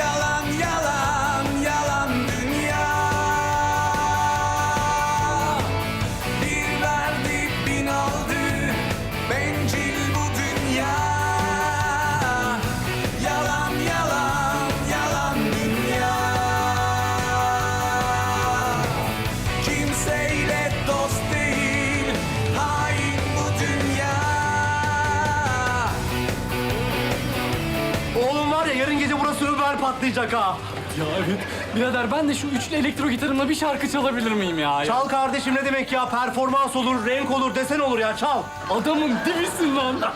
Yellow Ömer patlayacak ha. Ya evet. Birader ben de şu üçlü elektro gitarımla bir şarkı çalabilir miyim ya? Çal kardeşim ne demek ya? Performans olur, renk olur, desen olur ya çal. Adamın dibisin lan.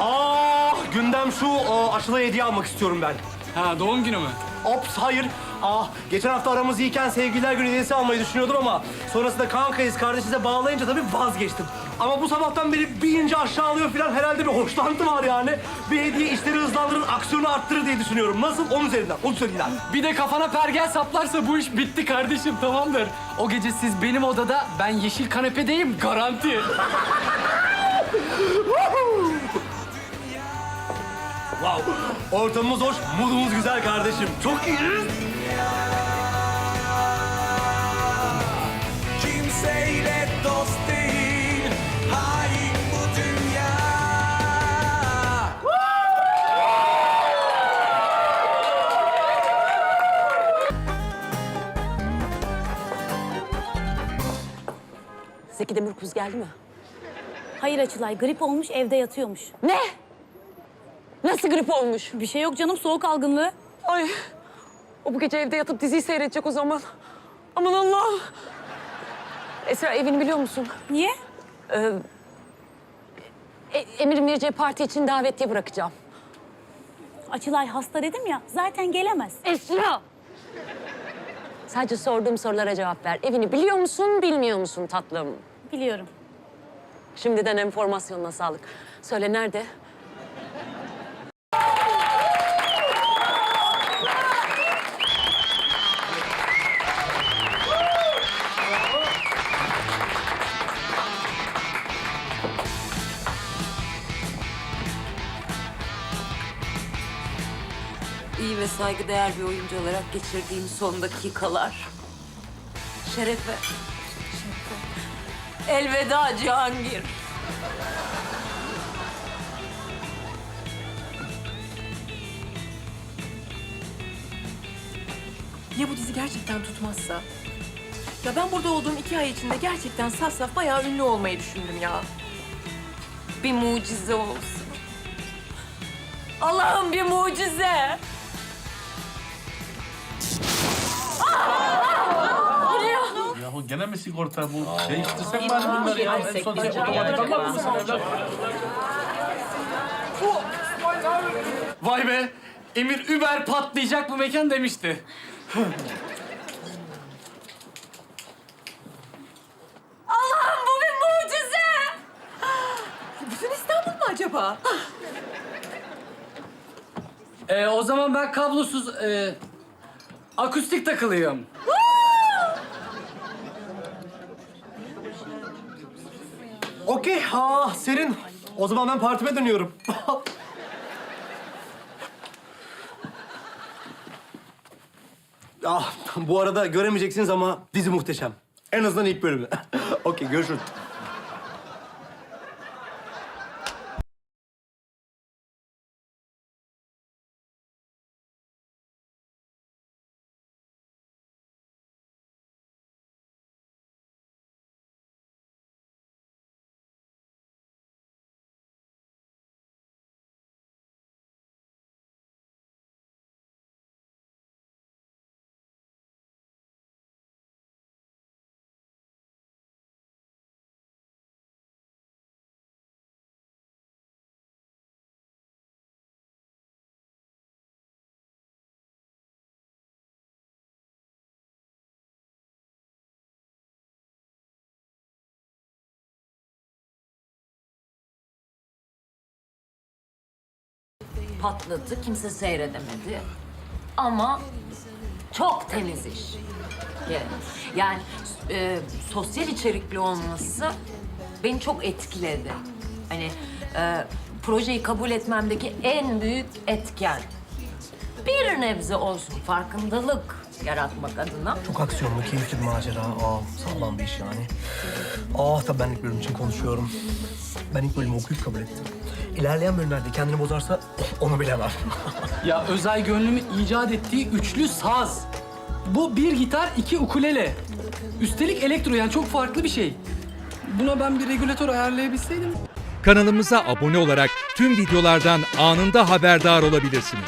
Ah gündem şu aa, Aşıl'a hediye almak istiyorum ben. Ha doğum günü mü? Ops hayır. Ah geçen hafta aramız iyiyken sevgililer günü hediyesi almayı düşünüyordum ama sonrasında kankayız kardeşinize bağlayınca tabii vazgeçtim. Ama bu sabahtan beri bir ince aşağı alıyor falan herhalde bir hoşlantı var yani. Bir hediye işleri hızlandırır, aksiyonu arttırır diye düşünüyorum. Nasıl? Onun üzerinden. Onun üzerinden. Bir de kafana pergel saplarsa bu iş bitti kardeşim tamamdır. O gece siz benim odada ben yeşil kanepedeyim garanti. Wow. Ortamımız hoş, modumuz güzel kardeşim. Çok iyiyiz. Zeki Demirkuz geldi mi? Hayır Açılay, grip olmuş evde yatıyormuş. Ne? Nasıl grip olmuş? Bir şey yok canım, soğuk algınlığı. Ay. O bu gece evde yatıp diziyi seyredecek o zaman. Aman Allah'ım. Esra evini biliyor musun? Niye? E, Emir Mirce parti için davetiye bırakacağım. Açılay hasta dedim ya, zaten gelemez. Esra! Sadece sorduğum sorulara cevap ver. Evini biliyor musun, bilmiyor musun tatlım? Biliyorum. Şimdiden enformasyonuna sağlık. Söyle nerede? İyi ve saygıdeğer bir oyuncu olarak geçirdiğim son dakikalar. Şerefe. Şerefe. Elveda Cihangir. Ya bu dizi gerçekten tutmazsa? Ya ben burada olduğum iki ay içinde gerçekten saf saf bayağı ünlü olmayı düşündüm ya. Bir mucize olsun. Allah'ım bir mucize. Gene mi sigorta bu? Değiştirsek bari bunları ya. En son sen otomatik almak mısın evlat? Vay be. Emir Uber patlayacak bu mekan demişti. Allah'ım bu bir mucize. Bütün İstanbul mu acaba? Ee, o zaman ben kablosuz e, akustik takılıyım. Okey. Ha serin. O zaman ben partime dönüyorum. ah, bu arada göremeyeceksiniz ama dizi muhteşem. En azından ilk bölümü. Okey, görüşürüz. Patladı, kimse seyredemedi. Ama çok temiz iş. Yani, e, sosyal içerikli olması beni çok etkiledi. Hani e, projeyi kabul etmemdeki en büyük etken. bir nebze olsun farkındalık yaratmak adına. Çok aksiyonlu, keyifli bir macera. Aa, sağlam bir iş yani. Ah tabii ben ilk bölüm için konuşuyorum. Ben ilk bölümü okuyup kabul ettim. İlerleyen bölümlerde kendini bozarsa onu bilemem. Ya Özay Gönlüm'ün icat ettiği üçlü saz. Bu bir gitar, iki ukulele. Üstelik elektro yani çok farklı bir şey. Buna ben bir regülatör ayarlayabilseydim. Kanalımıza abone olarak tüm videolardan anında haberdar olabilirsiniz.